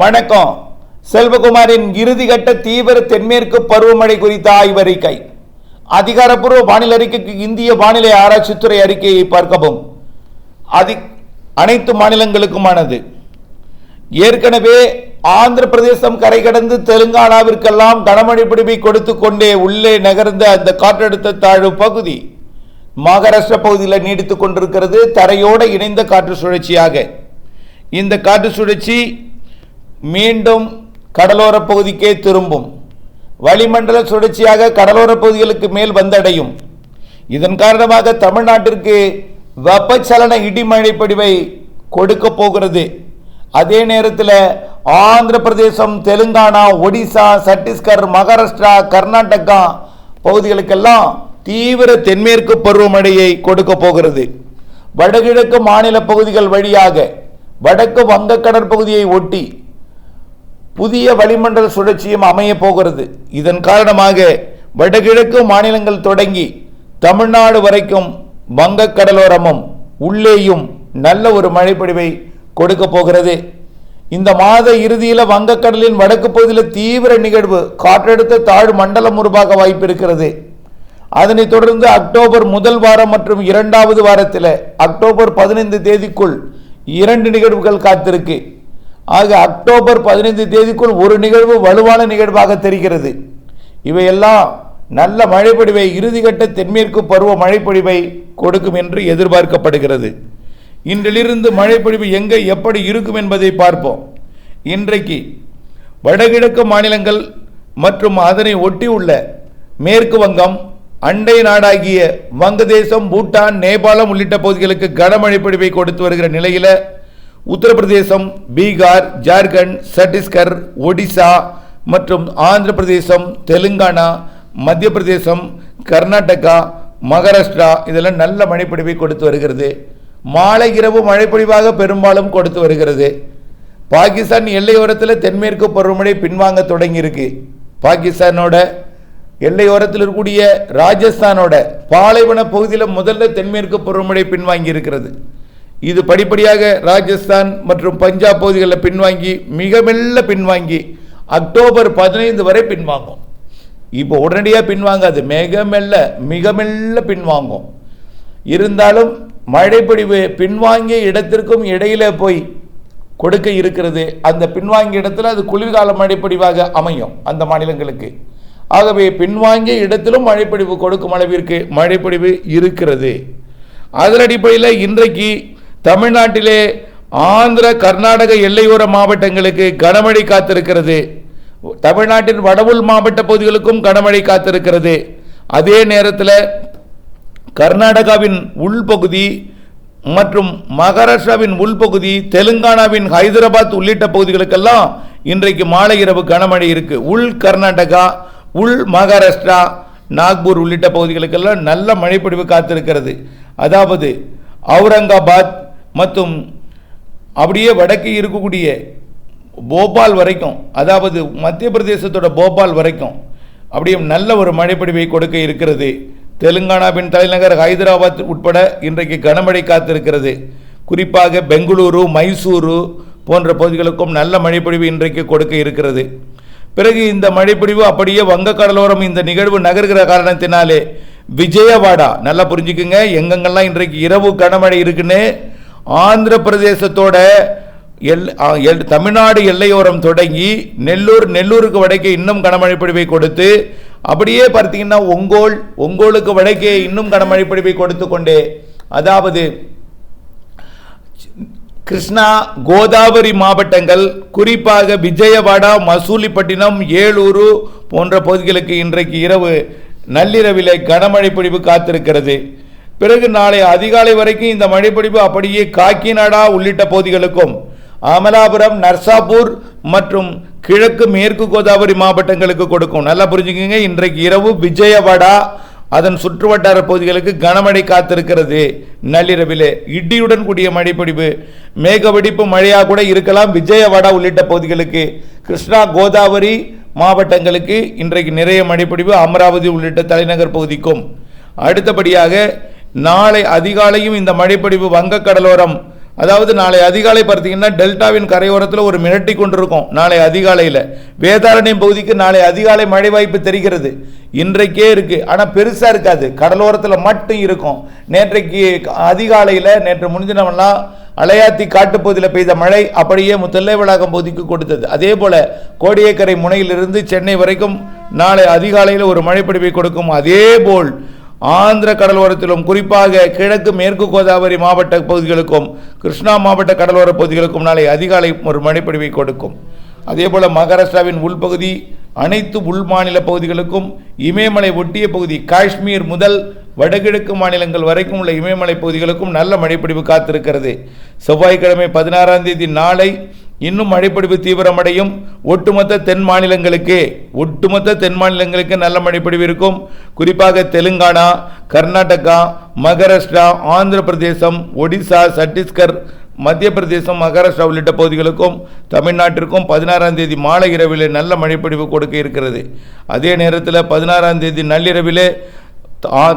வணக்கம். செல்வகுமாரின் இறுதிகட்ட தீவிர தென்மேற்கு பருவமழை குறித்த ஆய்வறிக்கை. அதிகாரப்பூர்வ வானிலை அறிக்கைக்கு இந்திய வானிலை ஆராய்ச்சித்துறை அறிக்கையை பார்க்கவும். அதி அனைத்து மாநிலங்களுக்குமானது. ஏற்கனவே ஆந்திர பிரதேசம் கரை கடந்து தெலுங்கானாவிற்கெல்லாம் கனமழை பிடிப்பை கொடுத்து கொண்டே உள்ளே நகர்ந்த அந்த காற்றழுத்த தாழ்வு பகுதி மகாராஷ்டிரா பகுதியில் நீடித்துக் கொண்டிருக்கிறது தரையோடு இணைந்த காற்று சுழற்சியாக. இந்த காற்று சுழற்சி மீண்டும் கடலோர பகுதிக்கே திரும்பும். வளிமண்டல சுழற்சியாக கடலோர பகுதிகளுக்கு மேல் வந்தடையும். இதன் காரணமாக தமிழ்நாட்டிற்கு வெப்பச்சலன இடிமழை படிவை கொடுக்க போகிறது. அதே நேரத்தில் ஆந்திர பிரதேசம் தெலுங்கானா ஒடிசா சத்தீஸ்கர் மகாராஷ்டிரா கர்நாடகா பகுதிகளுக்கெல்லாம் தீவிர தென்மேற்கு பருவமழையை கொடுக்க போகிறது. வடகிழக்கு மாநில பகுதிகள் வழியாக வடக்கு வங்க கடற்பகுதியை ஒட்டி புதிய வளிமண்டல சுழற்சியும் அமைய போகிறது. இதன் காரணமாக வடகிழக்கு மாநிலங்கள் தொடங்கி தமிழ்நாடு வரைக்கும் வங்கக்கடலோரமும் உள்ளேயும் நல்ல ஒரு மழைப்பொழிவை கொடுக்க போகிறது. இந்த மாத இறுதியில் வங்கக்கடலின் வடக்கு பகுதியில் தீவிர நிகழ்வு காற்றழுத்த தாழ் மண்டலம் உருவாக வாய்ப்பு இருக்கிறது. அதனைத் தொடர்ந்து அக்டோபர் முதல் வாரம் மற்றும் இரண்டாவது வாரத்தில் அக்டோபர் பதினைந்து தேதிக்குள் இரண்டு நிகழ்வுகள் காத்திருக்கு. ஆக அக்டோபர் பதினைந்து தேதிக்குள் ஒரு நிகழ்வு வலுவான நிகழ்வாக தெரிகிறது. இவையெல்லாம் நல்ல மழைப்பொழிவை இறுதிக்கட்ட தென்மேற்கு பருவ மழைப்பொழிவை கொடுக்கும் என்று எதிர்பார்க்கப்படுகிறது. இன்றிலிருந்து மழைப்பொழிவு எங்கே எப்படி இருக்கும் என்பதை பார்ப்போம். இன்றைக்கு வடகிழக்கு மாநிலங்கள் மற்றும் அதனை ஒட்டியுள்ள மேற்கு வங்கம் அண்டை நாடாகிய வங்கதேசம் பூட்டான் நேபாளம் உள்ளிட்ட பகுதிகளுக்கு கனமழை பொழிவை கொடுத்து வருகிற நிலையில் உத்தரப்பிரதேசம் பீகார் ஜார்க்கண்ட் சத்தீஸ்கர் ஒடிசா மற்றும் ஆந்திர பிரதேசம் தெலுங்கானா மத்திய பிரதேசம் கர்நாடகா மகாராஷ்டிரா இதெல்லாம் நல்ல மழைப்பொழிவை கொடுத்து வருகிறது. மாலை இரவு மழைப்பொழிவாக பெரும்பாலும் கொடுத்து வருகிறது. பாகிஸ்தான் எல்லையோரத்தில் தென்மேற்கு பருவமழை பின்வாங்க தொடங்கியிருக்கு. பாகிஸ்தானோட எல்லையோரத்தில் இருக்கக்கூடிய ராஜஸ்தானோட பாலைவன பகுதியில் முதல்ல தென்மேற்கு பருவமழை பின்வாங்கி இருக்கிறது இது படிப்படியாக ராஜஸ்தான் மற்றும் பஞ்சாப் பகுதிகளில் பின்வாங்கி மிக மெல்ல பின்வாங்கி அக்டோபர் பதினைந்து வரை பின்வாங்கும். இப்போ உடனடியாக பின்வாங்காது. மிக மெல்ல மிக மெல்ல பின்வாங்கும். இருந்தாலும் மழைப்பொழிவு பின்வாங்கிய இடத்திற்கும் இடையில போய் கொடுக்க இருக்கிறது. அந்த பின்வாங்கிய இடத்துல அது குளிர்கால மழைப்பொழிவாக அமையும் அந்த மாநிலங்களுக்கு. ஆகவே பின்வாங்கிய இடத்திலும் மழைப்பொழிவு கொடுக்கும் அளவிற்கு மழைப்பொழிவு இருக்கிறது. அதன் அடிப்படையில் இன்றைக்கு தமிழ்நாட்டிலே ஆந்திர கர்நாடக எல்லையோர மாவட்டங்களுக்கு கனமழை காத்திருக்கிறது. தமிழ்நாட்டின் வடவுள் மாவட்ட பகுதிகளுக்கும் கனமழை காத்திருக்கிறது. அதே நேரத்தில் கர்நாடகாவின் உள்பகுதி மற்றும் மகாராஷ்டிராவின் உள்பகுதி தெலுங்கானாவின் ஹைதராபாத் உள்ளிட்ட பகுதிகளுக்கெல்லாம் இன்றைக்கு மாலை இரவு கனமழை இருக்கு. உள் கர்நாடகா உள் மகாராஷ்டிரா நாக்பூர் உள்ளிட்ட பகுதிகளுக்கெல்லாம் நல்ல மழைப்பொழிவு காத்திருக்கிறது. அதாவது அவுரங்காபாத் மற்றும் அப்படியே வடக்கே இருக்கக்கூடிய போபால் வரைக்கும் அதாவது மத்திய பிரதேசத்தோட போபால் வரைக்கும் அப்படியே நல்ல ஒரு மழைப்பொழிவை கொடுக்க இருக்கிறது. தெலுங்கானாவின் தலைநகர் ஹைதராபாத் உட்பட இன்றைக்கு கனமழை காத்திருக்கிறது. குறிப்பாக பெங்களூரு மைசூரு போன்ற பகுதிகளுக்கும் நல்ல மழைப்பொழிவு இன்றைக்கு கொடுக்க இருக்கிறது. பிறகு இந்த மழைப்பொழிவு அப்படியே வங்கக்கடலோரம் இந்த நிகழ்வு நகர்கிற காரணத்தினாலே விஜயவாடா நல்லா புரிஞ்சுக்குங்க எங்கெங்கெல்லாம் இன்றைக்கு இரவு கனமழை இருக்குன்னு ஆந்திர பிரதேசத்தோட எல் எல்- தமிழ்நாடு எல்லையோரம் தொடங்கி நெல்லூர் நெல்லூருக்கு வடக்கே இன்னும் கனமழை பொழிவை கொடுத்து அப்படியே பார்த்தீங்கன்னா ஒங்கோல் ஒங்கோலுக்கு வடக்கே இன்னும் கனமழை பொழிவை கொடுத்து கொண்டே அதாவது கிருஷ்ணா கோதாவரி மாவட்டங்கள் குறிப்பாக விஜயவாடா மசூலிப்பட்டினம் ஏலூரு போன்ற பகுதிகளுக்கு இன்றைக்கு இரவு நள்ளிரவிலே கனமழை பொழிவு காத்திருக்கிறது. பிறகு நாளை அதிகாலை வரைக்கும் இந்த மழைப்பொழிவு அப்படியே காக்கிநாடா உள்ளிட்ட பகுதிகளுக்கும் அமலாபுரம் நர்சாப்பூர் மற்றும் கிழக்கு மேற்கு கோதாவரி மாவட்டங்களுக்கு கொடுக்கும். நல்லா புரிஞ்சுக்கோங்க. இன்றைக்கு இரவு விஜயவாடா அதன் சுற்றுவட்டார பகுதிகளுக்கு கனமழை காத்திருக்கிறது. நள்ளிரவிலே இடியுடன் கூடிய மழைப்பொழிவு. மேக வெடிப்பு மழையாக கூட இருக்கலாம். விஜயவாடா உள்ளிட்ட பகுதிகளுக்கு கிருஷ்ணா கோதாவரி மாவட்டங்களுக்கு இன்றைக்கு நிறைய மழைப்பொழிவு. அமராவதி உள்ளிட்ட தலைநகர் பகுதிக்கும். அடுத்தபடியாக நாளை அதிகாலையும் இந்த மழைப்பொழிவு வங்கக்கடலோரம். அதாவது நாளை அதிகாலை பார்த்தீங்கன்னா டெல்டாவின் கரையோரத்தில் ஒரு மிரட்டி கொண்டிருக்கும் நாளை அதிகாலையில். வேதாரண்யம் பகுதிக்கு நாளை அதிகாலை மழை வாய்ப்பு தெரிகிறது. இன்றைக்கே இருக்குது ஆனால் பெருசாக இருக்காது. கடலோரத்தில் மட்டும் இருக்கும். நேற்றைக்கு அதிகாலையில் நேற்று முடிஞ்சினவெல்லாம் அலையாத்தி காட்டுப்பகுதியில் பெய்த மழை அப்படியே முத்தல்லை வளாகம் பகுதிக்கு கொடுத்தது. அதே போல் கோடியக்கரை முனையிலிருந்து சென்னை வரைக்கும் நாளை அதிகாலையில் ஒரு மழைப்பிடிப்பை கொடுக்கும். அதே போல் ஆந்திர கடலோரத்திலும் குறிப்பாக கிழக்கு மேற்கு கோதாவரி மாவட்ட பகுதிகளுக்கும் கிருஷ்ணா மாவட்ட கடலோர பகுதிகளுக்கும் நாளை அதிகாலை ஒரு மழைப்பொழிவை கொடுக்கும். அதேபோல மகாராஷ்டிராவின் உள்பகுதி அனைத்து உள் மாநில பகுதிகளுக்கும் இமயமலை ஒட்டிய பகுதி காஷ்மீர் முதல் வடகிழக்கு மாநிலங்கள் வரைக்கும் உள்ள இமயமலை பகுதிகளுக்கும் நல்ல மழைப்பிடிவு காத்திருக்கிறது. செவ்வாய்க்கிழமை பதினாறாம் தேதி நாளை இன்னும் மழைப்பிடிப்பு தீவிரமடையும். ஒட்டுமொத்த தென் மாநிலங்களுக்கு ஒட்டுமொத்த தென் மாநிலங்களுக்கு நல்ல மழைப்பிடிவு இருக்கும். குறிப்பாக தெலுங்கானா கர்நாடகா மகாராஷ்டிரா ஆந்திர பிரதேசம் ஒடிசா சத்தீஸ்கர் மத்திய பிரதேசம் மகாராஷ்டிரா உள்ளிட்ட பகுதிகளுக்கும் தமிழ்நாட்டிற்கும் பதினாறாம் தேதி மாலை இரவிலே நல்ல மழைப்பிடிவு கொடுக்க இருக்கிறது. அதே நேரத்தில் பதினாறாம் தேதி நள்ளிரவிலே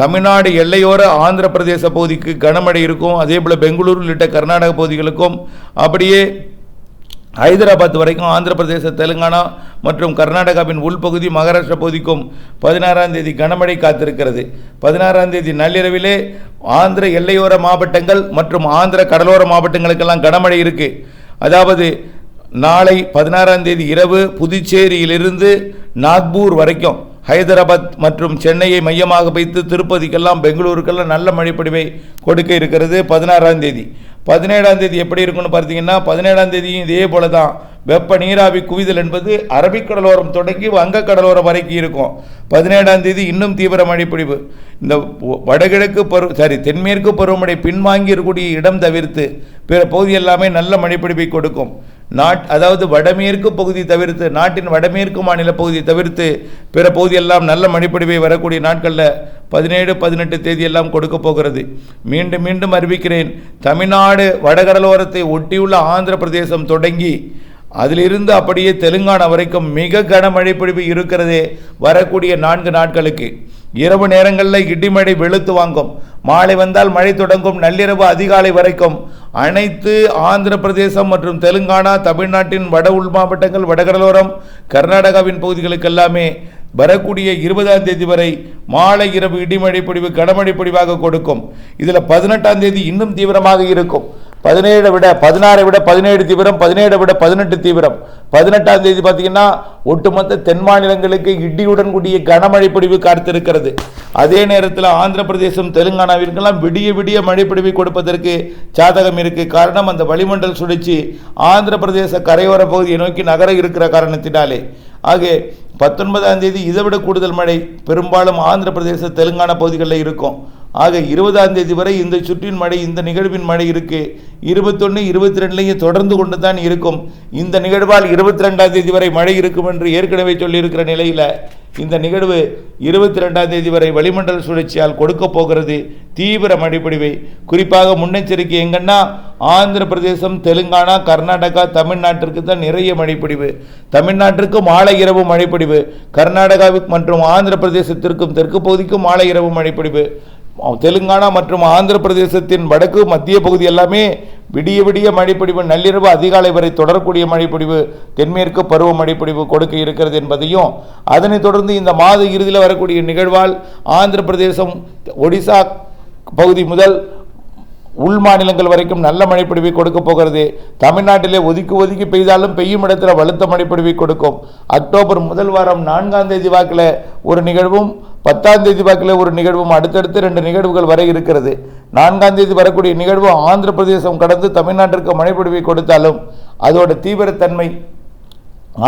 தமிழ்நாடு எல்லையோர ஆந்திர பிரதேச பகுதிக்கு கனமழை இருக்கும். அதே போல் பெங்களூர் உள்ளிட்ட கர்நாடக பகுதிகளுக்கும் அப்படியே ஹைதராபாத் வரைக்கும் ஆந்திர பிரதேச தெலுங்கானா மற்றும் கர்நாடகாவின் உள்பகுதி மகாராஷ்டிரா பகுதிக்கும் பதினாறாம் தேதி கனமழை காத்திருக்கிறது. பதினாறாம் தேதி நள்ளிரவிலே ஆந்திர எல்லையோர மாவட்டங்கள் மற்றும் ஆந்திர கடலோர மாவட்டங்களுக்கெல்லாம் கனமழை இருக்குது அதாவது நாளை பதினாறாம் தேதி இரவு புதுச்சேரியிலிருந்து நாக்பூர் வரைக்கும் ஹைதராபாத் மற்றும் சென்னையை மையமாக வைத்து திருப்பதிக்கெல்லாம் பெங்களூருக்கெல்லாம் நல்ல மழைப்படிவை கொடுக்க இருக்கிறது பதினாறாம் தேதி. பதினேழாம் தேதி எப்படி இருக்கும்னு பார்த்தீங்கன்னா பதினேழாம் தேதியும் இதே போல தான் வெப்ப நீராவி குவிதல் என்பது அரபிக்கடலோரம் தொடங்கி வங்கக்கடலோரம் வரைக்கும் இருக்கும். பதினேழாம் தேதி இன்னும் தீவிர மழைப்பொழிவு. இந்த வடகிழக்கு பருவ சாரி தென்மேற்கு பருவமழை பின்வாங்கி இருக்கக்கூடிய இடம் தவிர்த்து பிற பகுதி எல்லாமே நல்ல மழைப்பிடிப்பை கொடுக்கும். நாட் அதாவது வடமேற்கு பகுதி தவிர்த்து நாட்டின் வடமேற்கு மாநில பகுதி தவிர்த்து பிற பகுதியெல்லாம் நல்ல மழைப்பொழிவை வரக்கூடிய நாட்களில் பதினேழு பதினெட்டு தேதியெல்லாம் கொடுக்க போகிறது. மீண்டும் மீண்டும் அறிவிக்கிறேன் தமிழ்நாடு வடகடலோரத்தை ஒட்டியுள்ள ஆந்திர பிரதேசம் தொடங்கி அதிலிருந்து அப்படியே தெலுங்கானா வரைக்கும் மிக கனமழை பொழிவு இருக்கிறது வரக்கூடிய நான்கு நாட்களுக்கு. இரவு நேரங்களில் இடிமழை வெளுத்து வாங்கும். மாலை வந்தால் மழை தொடங்கும் நள்ளிரவு அதிகாலை வரைக்கும். அனைத்து ஆந்திர பிரதேசம் மற்றும் தெலுங்கானா தமிழ்நாட்டின் வட உள் மாவட்டங்கள் வடகடலோரம் கர்நாடகாவின் பகுதிகளுக்கு எல்லாமே வரக்கூடிய இருபதாம் தேதி வரை மாலை இரவு இடிமழை பொழிவு கனமழை பொழிவாக கொடுக்கும். இதில் பதினெட்டாம் தேதி இன்னும் தீவிரமாக இருக்கும். பதினேழை விட பதினாறை விட பதினேழு தீவிரம் பதினேழை விட பதினெட்டு தீவிரம். பதினெட்டாம் தேதி பார்த்தீங்கன்னா ஒட்டுமொத்த தென் மாநிலங்களுக்கு இடியுடன் கூடிய கனமழை பொழிவு காத்திருக்கிறது. அதே நேரத்தில் ஆந்திர பிரதேசம் தெலுங்கானாவிற்கெல்லாம் விடிய விடிய மழைப்பிடிவை கொடுப்பதற்கு சாதகம் இருக்குது காரணம் அந்த வளிமண்டல் சுழற்சி ஆந்திர பிரதேச கரையோர பகுதியை நோக்கி நகர இருக்கிற காரணத்தினாலே. ஆக பத்தொன்பதாம் தேதி இதை விட கூடுதல் மழை பெரும்பாலும் ஆந்திர பிரதேச தெலுங்கானா பகுதிகளில் இருக்கும். ஆக இருபதாம் தேதி வரை இந்த சுற்றின் மழை இந்த நிகழ்வின் மழை இருக்கு. இருபத்தொன்று இருபத்தி ரெண்டுலையும் தொடர்ந்து கொண்டு தான் இருக்கும். இந்த நிகழ்வால் இருபத்தி ரெண்டாம் தேதி வரை மழை இருக்கும் என்று ஏற்கனவே சொல்லியிருக்கிற நிலையில் இந்த நிகழ்வு இருபத்தி ரெண்டாம் தேதி வரை வளிமண்டல சுழற்சியால் கொடுக்க போகிறது. தீவிர மழைப்பொழிவை. குறிப்பாக முன்னெச்சரிக்கை எங்கன்னா ஆந்திர பிரதேசம் தெலுங்கானா கர்நாடகா தமிழ்நாட்டிற்கு தான் நிறைய மழைப்பொழிவு. தமிழ்நாட்டிற்கும் மாலை இரவு மழைப்பொழிவு. கர்நாடகாவுக்கு மற்றும் ஆந்திர பிரதேசத்திற்கும் தெற்கு பகுதிக்கும் மாலை இரவு மழைப்பொழிவு. தெலுங்கானா மற்றும் ஆந்திர பிரதேசத்தின் வடக்கு மத்திய பகுதி எல்லாமே விடிய விடிய மழைப்பொழிவு நள்ளிரவு அதிகாலை வரை தொடரக்கூடிய மழைப்பொழிவு தென்மேற்கு பருவ மழைப்பொழிவு கொடுக்க இருக்கிறது என்பதையும் அதனைத் தொடர்ந்து இந்த மாத இறுதியில் வரக்கூடிய நிகழ்வால் ஆந்திர பிரதேசம் ஒடிசா பகுதி முதல் உள் மாநிலங்கள் வரைக்கும் நல்ல மழைப்பிடிவை கொடுக்க போகிறது. தமிழ்நாட்டிலே ஒதுக்கி ஒதுக்கி பெய்தாலும் பெய்யும் இடத்துல வலுத்த மழைப்பிடிவை கொடுக்கும். அக்டோபர் முதல் வாரம் நான்காம் தேதி வாக்கில் ஒரு நிகழ்வும் பத்தாம் தேதி வாக்கில் ஒரு நிகழ்வும் அடுத்தடுத்து ரெண்டு நிகழ்வுகள் வரை இருக்கிறது. நான்காம் தேதி வரக்கூடிய நிகழ்வு ஆந்திர பிரதேசம் கடந்து தமிழ்நாட்டிற்கு மழைப்பொழிவை கொடுத்தாலும் அதோட தீவிரத்தன்மை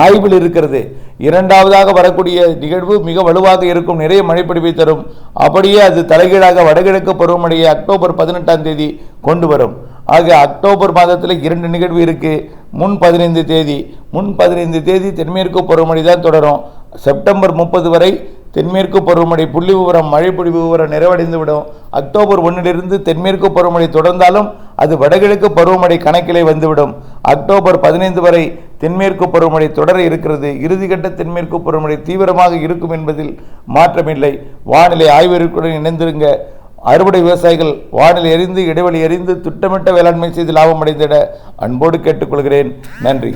ஆய்வில் இருக்கிறது. இரண்டாவதாக வரக்கூடிய நிகழ்வு மிக வலுவாக இருக்கும் நிறைய மழைப்பிடிவை தரும். அப்படியே அது தலைகீழாக வடகிழக்கு பருவமழையை அக்டோபர் பதினெட்டாம் தேதி கொண்டு வரும். ஆக அக்டோபர் மாதத்தில் இரண்டு நிகழ்வு இருக்கு. முன் பதினைந்து தேதி. முன் பதினைந்து தேதி தென்மேற்கு பருவமழை தான் தொடரும். செப்டம்பர் முப்பது வரை தென்மேற்கு பருவமழை புள்ளி விவரம் மழை பொழிவு விவரம் நிறைவடைந்து விடும் அக்டோபர் ஒன்றிலிருந்து தென்மேற்கு பருவமழை தொடர்ந்தாலும் அது வடகிழக்கு பருவமழை கணக்கிலே வந்துவிடும். அக்டோபர் பதினைந்து வரை தென்மேற்கு பருவமழை தொடர இருக்கிறது. இறுதிக்கட்ட தென்மேற்கு பருவமழை தீவிரமாக இருக்கும் என்பதில் மாற்றமில்லை. வானிலை ஆய்வறிக்கையுடன் இணைந்திருங்க. அறுவடை விவசாயிகள் வானில் எரிந்து இடைவெளி எறிந்து திட்டமிட்ட வேளாண்மை செய்து லாபம் அடைந்திட அன்போடு கேட்டுக்கொள்கிறேன். நன்றி.